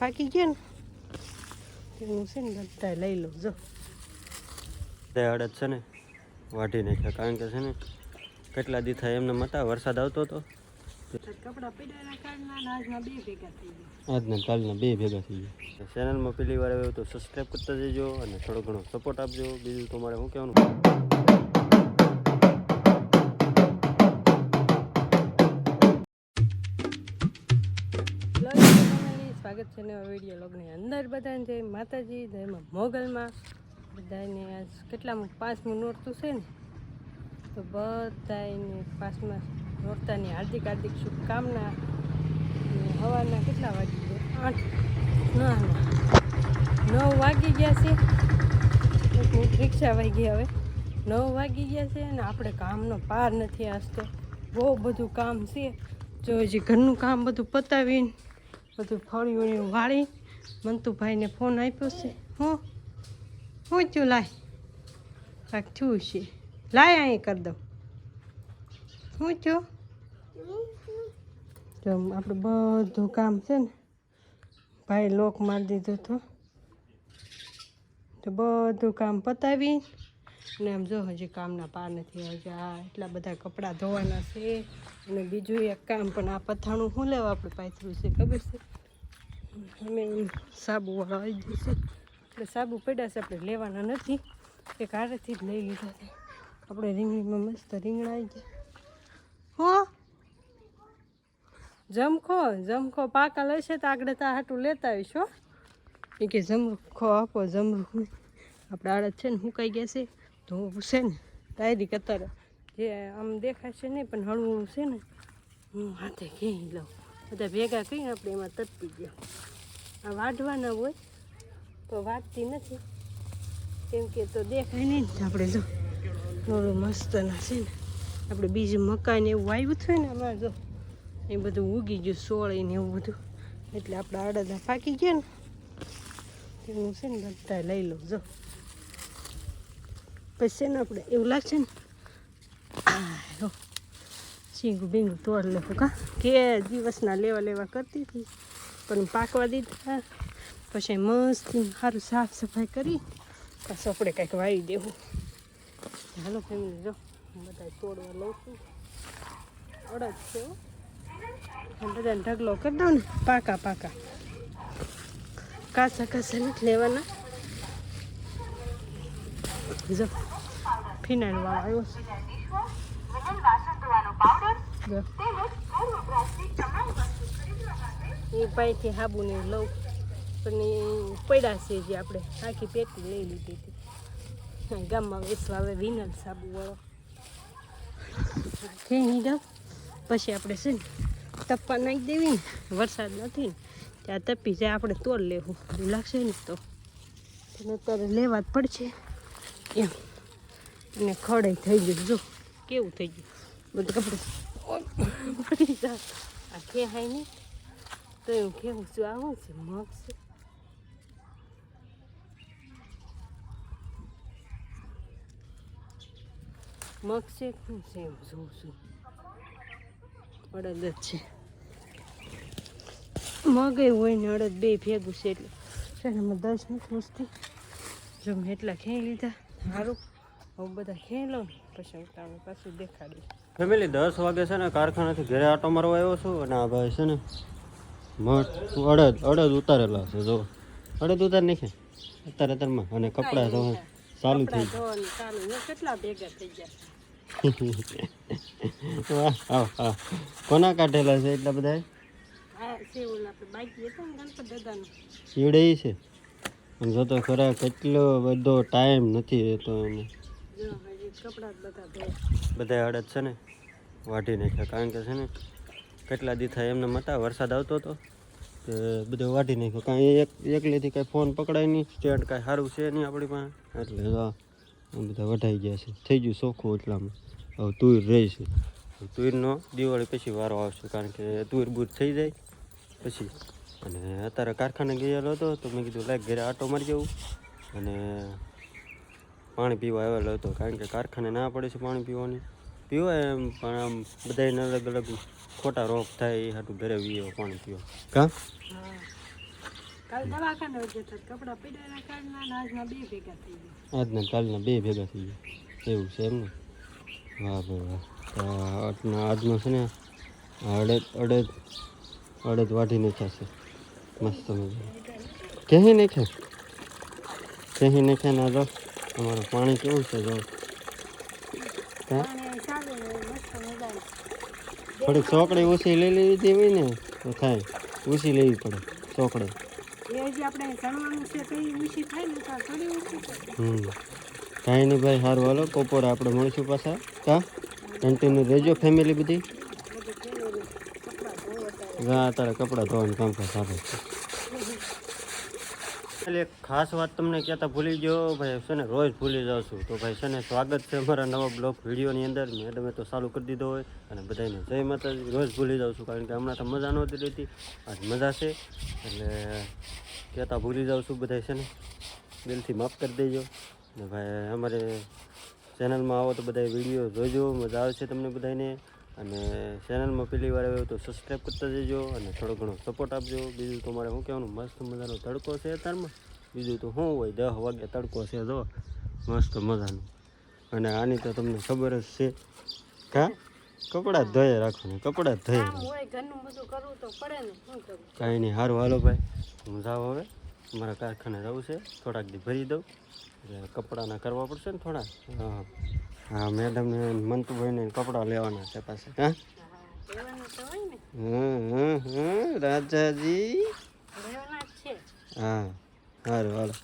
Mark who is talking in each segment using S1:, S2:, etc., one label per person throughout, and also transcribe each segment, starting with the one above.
S1: પાકી ગયા ને હું છે ને બધા લઈ લઉં જો
S2: તે અડદ છે ને વાઢી નાખ્યા. કારણ કે છે ને કેટલા દી થાય એમને મતા વરસાદ આવતો હતો
S1: આજના
S2: કાલના બે ભેગા થઈ ગયા. ચેનલમાં પહેલી વાર આવ્યો તો સબસ્ક્રાઈબ કરતા જજો અને થોડો ઘણો સપોર્ટ આપજો. બીજું તો મારે શું કહેવાનું?
S1: સ્વાગત છે નવા વીડિયો લોગની અંદર બધાને. જય માતાજી જયમાં મોગલમાં. બધાને આજ કેટલામાં પાંચમું નોરતું છે ને? તો બધાને પાંચમાં નોરતાની હાર્દિક હાર્દિક શુભકામના. હવાના કેટલા વાગી ગયા? આઠ. ના ના. નવ વાગી ગયા છે. રિક્ષા વાગી હવે. નવ વાગી ગયા છે અને આપણે કામનો પાર નથી આસતો બહુ બધું કામ છે. જો હજી ઘરનું કામ બધું પતાવીને બધું ફળી વળી વાળી મંતુભાઈને ફોન આપ્યો છે. હું? હું થયું લાય? કાંઈક થયું છે. લાય અહીં કરી દઉં. હું થયું તો આપણે બધું કામ છે ને, ભાઈ લોક મારી દીધું તો તો બધું કામ પતાવી અને આમ જો હજી કામના પાર નથી હજી આ એટલા બધા કપડાં ધોવાના છે. અને બીજું એક કામ પણ આ પથાણું શું લેવા આપણે પાથરું છે ખબર છે? અમે સાબુવાળા આવી ગયું છે. એટલે સાબુ પડ્યા છે, આપણે લેવાના નથી. એક હારેથી જ લઈ લીધા છે. આપણે રીંગણીમાં મસ્ત રીંગણા આવી ગયા. હો? જમખો જમખો પાકા લેશે તો આગળ તા હાટું લેતા આવીશ હો. એ કે જમખો આપો જમ આપણે આડત છે ને, સુકાઈ ગયા છે. તો છે ને ડાયરી કતાર જે આમ દેખાય છે નહીં, પણ હળવું છે ને, હું હાથે ઘેરી લઉં. બધા ભેગા કરીને આપણે એમાં તપી ગયા. આ વાઢવાના હોય તો વાટતી નથી. કેમ કે તો દેખાય નહીં ને આપણે જો. થોડું મસ્ત ના છે ને. આપણે બીજું મકાઈ ને એવું વાવ્યું થયું ને અમારે જો. એ બધું ઉગી ગયું, સોળી ને એવું બધું. એટલે આપણે અડધા પાકી ગયા ને. હું છે ને બધા લઈ લઉં, જો. પછી ને આપણે એવું લાગશે ને. જો શીંગું બીંગું તોડ લેવું કા? કે દિવસના લેવા લેવા કરતી હતી. પણ પાકવા દીધા. પછી મસ્ત સારું સાફ સફાઈ કરી. પાછું આપણે કંઈક વાવી દેવું. હાલો ફેમિલી, જો બધા તોડવા લઉં છું. અડદ છે. બધાને ઢગલો કરી દઉં ને, પાકા પાકા. કાસા કાસા નથી લેવાના. જો ફિનાઇલ વાળો આવ્યો છે. એ ને લઉં. પણ એ પડ્યા છે જે આપણે આખી પેટી લઈ લીધી હતી. ગામમાં વેચવા આવે વિનલ સાબુ વાળો. ખેણી દઉં પછી આપણે છે ને તપ્પા નાખી દેવી ને. વરસાદ નથી ને. ત્યાં તપી જાય આપણે તોડ લેવું. લાગશે ને તો. તેને અત્યારે લેવા જ પડશે. એમ. અને ખડે થઈ ગયું જો. કેવું થઈ ગયું? બધું કપડું. પડી આ ખેહાય નહીં. તો એવું કેવું છું. આવું છે? મગ છે? મગ છે શું છે? એમ જોઉં છું. અડદ જ છે. મગ એ હોય ને અડદ બે ભેગું છે એટલે. છે ને દસ નથી વસ્તી. જો મેં એટલા ખેઈ લીધા. સારું બધા પછી હું તમને પાછું દેખાડીશ.
S2: ફેમિલી દસ વાગે છે ને કારખાનાથી ઘરે આટો મારવા આવ્યો છું અને આ ભાઈ છે ને મસ્ત અડદ અડદ ઉતારેલા છે જો અડદ ઉતાર નાખે. અત્યારે અત્યારમાં અને કપડાં તો ચાલુ થઈ
S1: ને કેટલા ભેગા થઈ ગયા?
S2: વાહ કોના કાઢેલા છે એટલા બધા?
S1: આ છે
S2: જો તો ખરા કેટલો બધો ટાઈમ નથી રહેતો એને
S1: બધા
S2: અડદ છે ને, વાઢી નાખ્યા. કારણ કે છે ને, કેટલા દી થાય એમને મતા, વરસાદ આવતો હતો તે બધું વાઢી નાખ્યો. કાંઈ એક એકલેથી કાંઈ ફોન પકડાય નહીં સ્ટેન્ડ કાંઈ સારું છે નહીં આપણી પાસે. એટલે બધા વઢાઈ ગયા છે. થઈ ગયું ચોખ્ખું એટલામાં. હવે તુર રહી છે. તુરનો દિવાળી પછી વારો આવશે, કારણ કે તુર બૂર થઈ જાય પછી. અને અત્યારે કારખાને ગયેલો હતો, તો મેં કીધું લાગ ઘરે આટો મારી જવું અને પાણી પીવા આવેલો હતો કારણ કે કારખાને ના પડે છે પાણી પીવાની. પીવાય એમ પણ આમ બધાને અલગ અલગ ખોટા રોગ થાય એ હાટું ઘરે વીએ પાણી પીવા. કા?
S1: હા. કાલ દવાખાને જતા કપડાં પીડાના કાઢના ને આજના બે ભેગા થઈ ગયા.
S2: આજના કાલના બે ભેગા થઈ ગયા. એવું છે એમ ને વાહ ભાઈ વાહ. તો આજના આજનો છે ને આ અડદ અડદ અડદ વાઢી નાખ્યા છે. મસ્ત મજા ક્યાંય નાખ્યા? ક્યાંય નાખ્યા ના જો તમારું પાણી કેવું છે જો? થોડીક ચોકડી ઓછી લઈ લેવી હોય ને તો થાય. ઓછી લેવી પડે ચોકડી. હમ. કાંઈ નહીં ભાઈ સારું. હાલો બપોરે આપણે મળીશું પાછા. કા? કન્ટિન્યુ રહેજો ફેમિલી બધી. હા અત્યારે. કપડાં ધોવાનું કામ કરે છે. એટલે એક ખાસ વાત તમને કહેતા ભૂલી ગયો, ભાઈ, છે ને, રોજ ભૂલી જાઉં છું. તો ભાઈ, છે ને, સ્વાગત છે અમારા નવા બ્લોગ વિડીયોની અંદર. મેડમે તો ચાલુ કરી દીધો હોય. અને બધાને જય માતાજી. રોજ ભૂલી જાઉં છું, કારણ કે હમણાં તો મજા નહોતી રહેતી આજ મજા છે. એટલે કહેતા ભૂલી જાઉં છું બધા છે ને. દિલથી માફ કરી દેજો. ને ભાઈ, અમારે ચેનલમાં આવો તો બધા વીડિયો જોજો. મજા આવશે તમને બધાને અને ચેનલમાં પહેલી વાર આવ્યો તો સબસ્ક્રાઈબ કરતા જજો અને થોડો ઘણો સપોર્ટ આપજો. બીજું તો મારે શું કહેવાનું મસ્ત મજાનો તડકો છે અત્યારમાં. બીજું તો શું હોય દસ વાગે તડકો છે જો. મસ્ત મજાનો. અને આની તો તમને ખબર જ છે. કા? કપડાં જ ધોઈ રાખવાનું કપડાં ધોઈ
S1: ઘરનું બધું કરવું તો પડે ને. શું કરવું?
S2: કાંઈ નહીં સારું હાલો ભાઈ. હું જાઉં હવે. મારા કારખાને જવું છે. થોડાક દી ભરી દઉં. એટલે કપડાના કરવા પડશે ને થોડા. હા. હા મેડમને મંતુભાઈને કપડાં લેવાના છે પાસે હા? હમ, હમ, રાજાજી.
S1: છે
S2: હા સારું હાલો.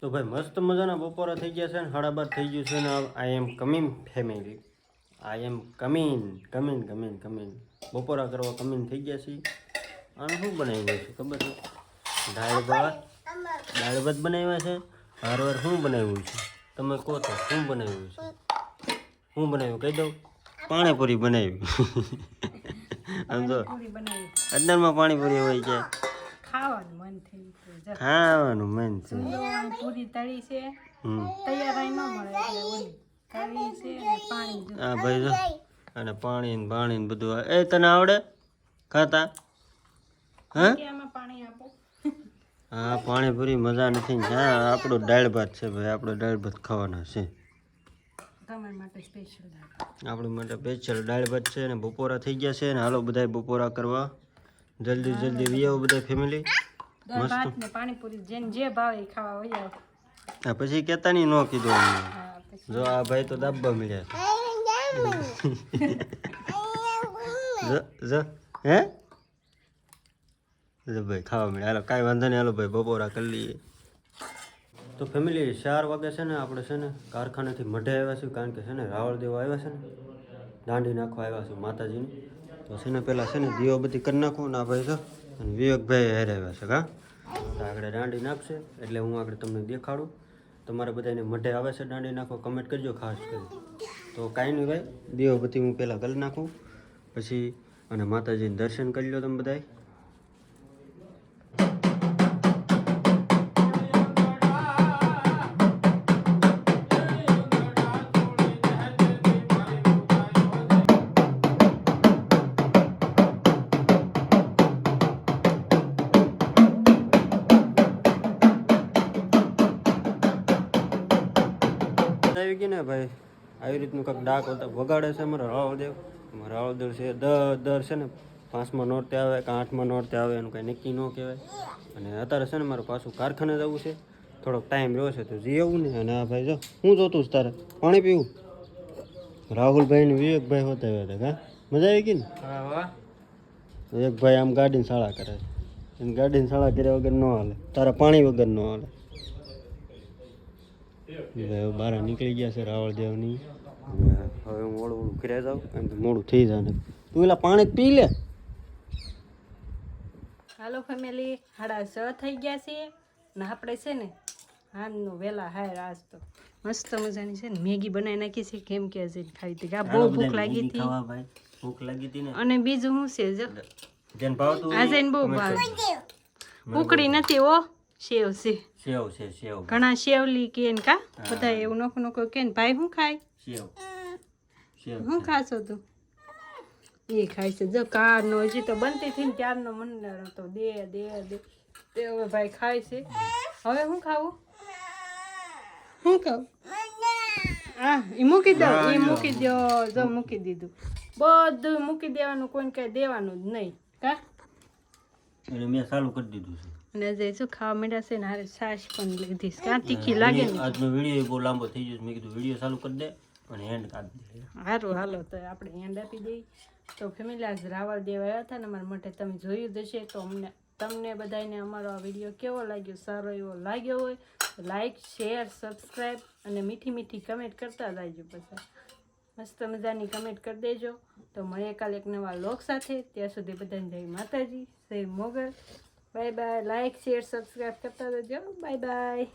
S2: તો ભાઈ મસ્ત મજાના બપોરા થઈ ગયા છે ને સાડા થઈ ગયું છે ને I am coming family I am coming coming coming coming બપોરા કરવા કમિંગ થઈ ગયા છીએ. અને શું બનાવ્યું છે ખબર છે? દાળ ભાત દાળ ભાત બનાવ્યા છે. હારવાર શું બનાવ્યું છે? તમે કહો તો શું બનાવ્યું છે? શું બનાવ્યું? કહી દઉં? પાણીપુરી બનાવી. આમ તો
S1: પૂરી
S2: અંદરમાં પાણીપુરી હોય છે.
S1: ખાવાનું મન થઈ
S2: ખાવાનું મન છે
S1: પૂરી તળી છે.
S2: હમ.
S1: તૈયાર ન મળે એટલે ઓલી તળી છે પાણી
S2: હા ભાઈ જો અને પાણી ને પાણી ને બધું એ તને આવડે? ખાતા? હા? હા પાણીપુરી મજા નથી ને હા આપણું દાળ ભાત છે ભાઈ આપણો દાળ ભાત ખાવાના છે
S1: આપણે માટે સ્પેશિયલ દાળ
S2: આપણી માટે સ્પેશિયલ દાળ ભાત છે ને બપોરા થઈ ગયા છે ને હાલો બધાય બપોરા કરવા જલ્દી જલ્દી વિયાવો આવો બધા ફેમિલી
S1: મસ્ત ભાત પાણીપુરી જેને જે ભાવે ખાવા હોય
S2: પછી કેતા નહીં ન કીધું. જો આ ભાઈ તો દાબા મળ્યા જો જો હે ભાઈ ખાવા મળે. હાલો, કાંઈ વાંધો નહીં. હાલો ભાઈ, બપોરા કરી લઈએ. તો ફેમિલી ચાર વાગે છે ને આપણે છે ને કારખાનેથી મઢે આવ્યા છીએ, કારણ કે છે ને રાવળ દેવો આવ્યા છે ને. દાંડી નાખવા આવ્યા છું માતાજીની. તો છે ને પહેલાં છે ને દીવો બધી કરી નાખું ના ભાઈ તો અને વિવેકભાઈ હેર આવ્યા છે કા તો આગળ દાંડી નાખશે, એટલે હું આગળ તમને દેખાડું. તમારે બધાને મઢે આવે છે દાંડી નાખો કમેન્ટ કરજો ખાસ કરી તો કાંઈ નહીં ભાઈ, દીવો બધી હું પહેલાં કરી નાખું. પછી અને માતાજીને દર્શન કરી લો તમે બધાય. ભાઈ આવી રીતનું કંઈક ડાક વગાડે છે અમારે રાવળદેવ રાવળદેવ છે દર દર છે ને પાંચમા નોરતે આવે કે આઠમા નોરતે આવે એનું કાંઈ નક્કી ન કહેવાય. અને અત્યારે છે ને મારું પાછું કારખાને જવું છે. થોડોક ટાઈમ રહ્યો છે તો જઈ આવું ને. અને આ ભાઈ જો હું જોતું જ તારે. પાણી પીવું? રાહુલભાઈ ને વિવેકભાઈ હોતા આવ્યા હતા મજા આવી ગઈ ને? એક ભાઈ આમ ગાડીની શાળા કરે છે. ગાડીની શાળા કર્યા વગર ન હાલે. તારા પાણી વગર ન હાલે. એટલે હવે બહાર નીકળી ગયા છે રાવળદેવની હવે હું ઓળું ઓળું ઘરે જાઉં. એમ મોડું થઈ જાય તું પેલા પાણી પી લે.
S1: હાલો ફેમિલી હાડા છ થઈ ગયા છે. ને આપણે છે ને હાનનો વહેલા હાય આજ તો. મસ્ત મજાની છે ને. મેગી બનાવી નાખી છે કેમ કે હજી ખાવી હતી બહુ ભૂખ લાગી હતી.
S2: ભૂખ લાગી હતી ને.
S1: અને બીજું શું છે જો? આજે બહુ ભાવ. ઉકળી નથી ઓ સેવ છે.
S2: શેવ છે શેવ
S1: ઘણા સેવલી કે ને કા? બધા એવું નોખું નોખું કે ને ભાઈ શું ખાય?
S2: શેવ
S1: શું ખાશો તું? એ ખાય છે. જો કારનો હજી તો બનતી થઈ ને ત્યારનો મને હતો. દે દે દે. તે હવે ભાઈ ખાય છે. હવે શું ખાવું? શું ખાવું હા એ મૂકી દો એ મૂકી દો. જો મૂકી દીધું. બધું મૂકી દેવાનું કોઈને કઈ દેવાનું જ નહીં. કા?
S2: મેં ચાલુ કરી દીધું છે.
S1: અને જે શું ખાવા માંડ્યા છે ને હારે છાશ પણ લીધી છે કાં તીખી લાગે ને.
S2: આજનો વીડિયો બહુ લાંબો થઈ ગયો મેં કીધું વીડિયો ચાલુ કરી દે અને હેન્ડ કાઢી દે.
S1: સારું હાલો તો આપણે હેન્ડ આપી દઈએ. તો ફેમિલી આજ રાવળ દેવા આવ્યા હતા ને અમારા માટે તમે જોયું જ હશે. તો અમને તમને બધાને અમારો આ વીડિયો કેવો લાગ્યો સારો એવો લાગ્યો હોય લાઈક શેર સબસ્ક્રાઈબ અને મીઠી મીઠી કમેન્ટ કરતા રહેજો પછી મસ્ત મજાની કમેન્ટ કરી દેજો. તો મળીએ કાલે એક નવા લોક સાથે. ત્યાં સુધી બધાને જય માતાજી જય Mogal. Bye bye like share subscribe કરતા રહેજો બાય બાય